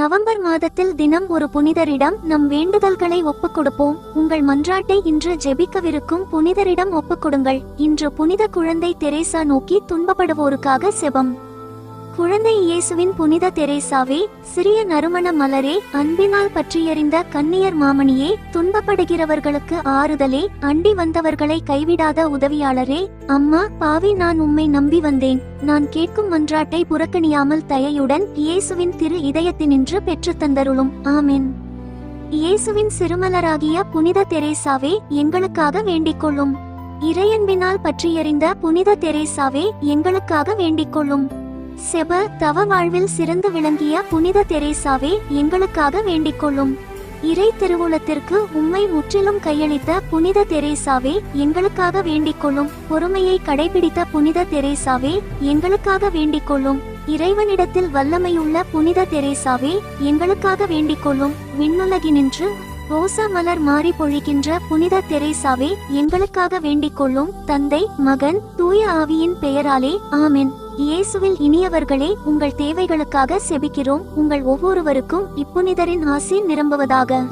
November மாதத்தில் தினம் ஒரு புனிதரிடம் நம் வேண்டுதல்களை ஒப்புக் கொடுப்போம். உங்கள் மன்றாட்டை இன்று ஜெபிக்கவிருக்கும் புனிதரிடம் ஒப்புக் கொடுங்கள். இன்று புனித குழந்தை தெரேசா நோக்கி துன்பப்படுவோருக்காக செபம். குழந்தை இயேசுவின் புனித தெரேசாவே சிறிய நறுமண மலரே அன்பினால் பற்றியறிந்த கன்னியர் மாமணியே துன்பப்படுகிறவர்களுக்கு ஆறுதலே அண்டி வந்தவர்களை கைவிடாத உதவியாளரே அம்மா பாவி நான் உம்மை நம்பி வந்தேன். நான் கேட்கும் மன்றாட்டை புறக்கணியாமல் தயையுடன் இயேசுவின் திரு இதயத்தினின்று பெற்றுத் தந்தருளும். ஆமென். இயேசுவின் சிறுமலராகிய புனித தெரேசாவே எங்களுக்காக வேண்டிக்கொள்ளும். இறையன்பினால் பற்றியறிந்த புனித தெரேசாவே எங்களுக்காக வேண்டிக்கொள்ளும். செப தவ வாழ்வில் சிறந்து விளங்கிய புனித தெரேசாவே எங்களுக்காக வேண்டிக்கொள்ளும். இறை திருவுளத்திற்கு உம்மை முற்றிலும் கையளித்த புனித தெரேசாவே எங்களுக்காக வேண்டிக்கொள்ளும். பொறுமையை கடைபிடித்த புனித தெரேசாவே எங்களுக்காக வேண்டிக்கொள்ளும். இறைவனிடத்தில் வல்லமையுள்ள புனித தெரேசாவே எங்களுக்காக வேண்டிக்கொள்ளும். விண்ணுலகினின்று ரோசா மலர் மாறி பொழிகின்ற புனித தெரேசாவே எங்களுக்காக வேண்டிக்கொள்ளும். தந்தை மகன் தூய ஆவியின் பெயராலே ஆமென். இயேசுவில் இனியவர்களே உங்கள் தேவைகளுக்காக செபிக்கிறோம். உங்கள் ஒவ்வொருவருக்கும் இப்புனிதரின் ஆசி நிரம்புவதாக.